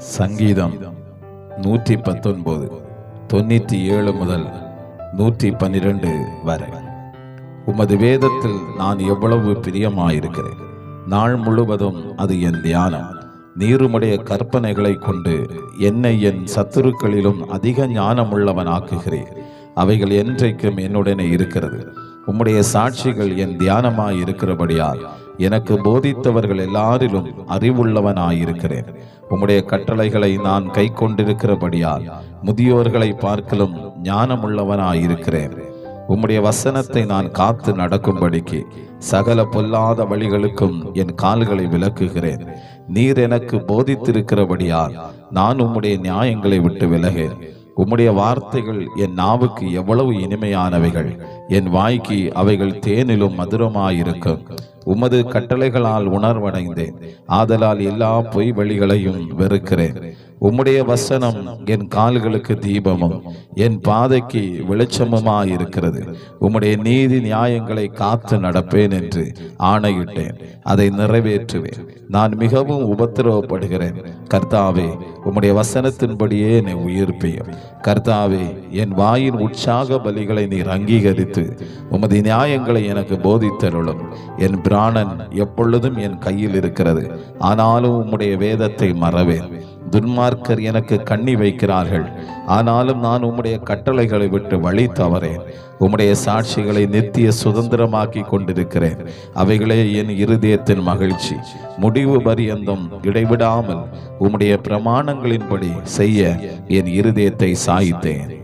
சங்கீதம் நூற்றி பத்தொன்பது தொண்ணூற்றி ஏழு முதல் நூற்றி பன்னிரண்டு வரை. உமது வேதத்தில் நான் எவ்வளவு பிரியமாயிருக்கிறேன். நாள் முழுவதும் அது என் தியானம். நீருமுடைய கற்பனைகளை கொண்டு என்னை என் சத்துருக்களிலும் அதிக ஞானமுள்ளவனாக்குகிறேன் அவைகள் என்றைக்கும் என்னுடனே இருக்கிறது. உம்முடைய சாட்சிகள் என் தியானமாய் இருக்கிறபடியால் எனக்கு போதித்தவர்கள் எல்லாரிலும் அறிவுள்ளவனாயிருக்கிறேன். உம்முடைய கட்டளைகளை நான் கை கொண்டிருக்கிறபடியால் முதியோர்களை பார்க்கலும் ஞானமுள்ளவனாயிருக்கிறேன். உம்முடைய வசனத்தை நான் காத்து நடக்கும்படிக்கு சகல பொல்லாத வழிகளுக்கும் என் கால்களை விலக்குகிறேன் நீர் எனக்கு போதித்திருக்கிறபடியால் நான் உம்முடைய நியாயங்களை விட்டு விலகேன். உம்முடைய வார்த்தைகள் என் நாவுக்கு எவ்வளவு இனிமையானவைகள். என் வாய்க்கு அவைகள் தேனிலும் மதுரமாயிருக்கும். உமது கட்டளைகளால் உணர்வடைந்தேன். ஆதலால் எல்லா பொய் வழிகளையும் வெறுக்கிறேன். உம்முடைய வசனம் என் கால்களுக்கு தீபமும் என் பாதைக்கு வெளிச்சமுமாயிருக்கிறது. உம்முடைய நீதி நியாயங்களை காத்து நடப்பேன் என்று ஆணையிட்டேன். அதை நிறைவேற்றுவேன். நான் மிகவும் உபத்திரவப்படுகிறேன். கர்த்தாவே உம்முடைய வசனத்தின்படியே என்னை உயிர்ப்பியும் கர்த்தாவே என் வாயின் உற்சாக பலிகளை நீர் அங்கீகரித்து உமது நியாயங்களை எனக்கு போதித்தருளும். என் பிராணன் எப்பொழுதும் என் கையில் இருக்கிறது. ஆனாலும் உம்முடைய வேதத்தை மறவேன். துன்மார்க்கர் எனக்கு கண்ணி வைக்கிறார்கள். ஆனாலும் நான் உம்முடைய கட்டளைகளை விட்டு வழி தவறேன். உம்முடைய சாட்சிகளை நித்திய சுதந்திரமாக்கி கொண்டிருக்கிறேன். அவைகளே என் இருதயத்தின் மகிழ்ச்சி. முடிவு பரியந்தம் இடைவிடாமல் உம்முடைய பிரமாணங்களின்படி செய்ய என் இருதயத்தை சாய்த்தேன்.